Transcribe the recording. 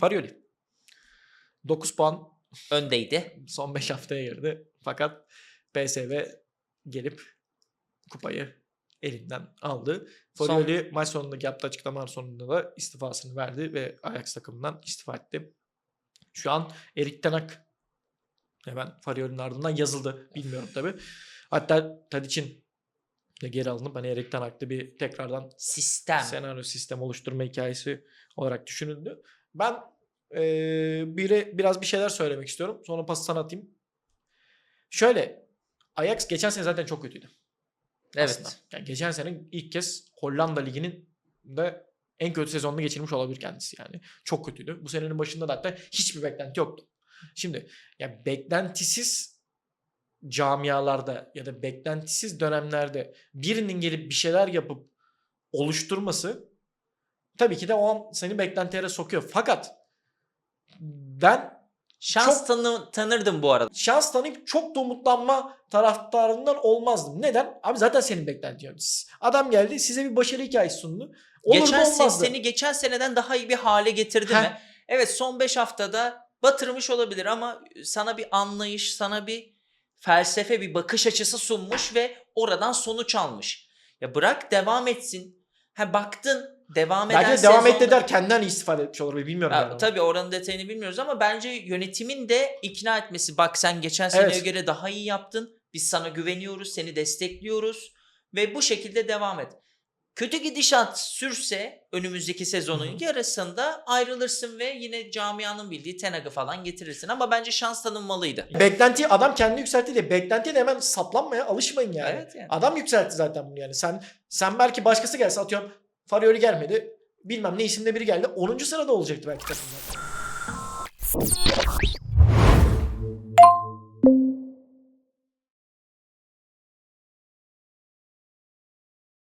Farioli. 9 puan Öndeydi. son 5 haftaya girdi. Fakat PSV gelip kupayı elinden aldı. Son- Farioli maç sonundaki yaptığı açıklamalar sonunda da istifasını verdi ve Ajax takımından istifa etti. Şu an Erik Ten Hag hemen Farioli'nin ardından yazıldı. Bilmiyorum tabi. Hatta Tadic'in de geri alınıp hani Erik Ten Hag'da bir tekrardan Sistem. senaryo sistem oluşturma hikayesi olarak düşünüldü. Ben eee bire, biraz bir şeyler söylemek istiyorum. Sonra pası sana atayım. Şöyle Ajax geçen sene zaten çok kötüydü. Evet. aslında. Yani geçen sene ilk kez Hollanda Ligi'nin de en kötü sezonunu geçirmiş olabilir kendisi yani. Çok kötüydü. Bu senenin başında da hatta hiçbir beklenti yoktu. Şimdi ya beklentisiz camialarda ya da beklentisiz dönemlerde birinin gelip bir şeyler yapıp oluşturması tabii ki de o an seni beklentilere sokuyor. Fakat ben Şans Çok- tanı- tanırdım bu arada. şans tanıyıp çok da umutlanma taraftarından olmazdım. Neden? Abi zaten senin beklentin yok. Adam geldi size bir başarı hikayesi sundu. Olur geçen olmazdı. seni geçen seneden daha iyi bir hale getirdi Heh. mi? Evet son 5 haftada batırmış olabilir ama sana bir anlayış, sana bir felsefe, bir bakış açısı sunmuş ve oradan sonuç almış. Ya bırak devam etsin. Ha baktın devam eden de devam sezonda- etti der kendinden istifade etmiş olur. Bilmiyorum Ya, yani. tabii oranın detayını bilmiyoruz ama bence yönetimin de ikna etmesi. Bak sen geçen seneye Evet. göre daha iyi yaptın. Biz sana güveniyoruz, seni destekliyoruz ve bu şekilde devam et. Kötü gidişat sürse önümüzdeki sezonun Hı hı. yarısında ayrılırsın ve yine camianın bildiği Tenag'ı falan getirirsin. Ama bence şans tanınmalıydı. Beklentiyi adam kendi yükseltti diye beklentiye de hemen saplanmaya alışmayın yani. Evet yani. Adam yükseltti zaten bunu yani. Sen sen belki başkası gelse atıyorum Farioli gelmedi. Bilmem ne isimde biri geldi. 10. sırada olacaktı belki takım zaten.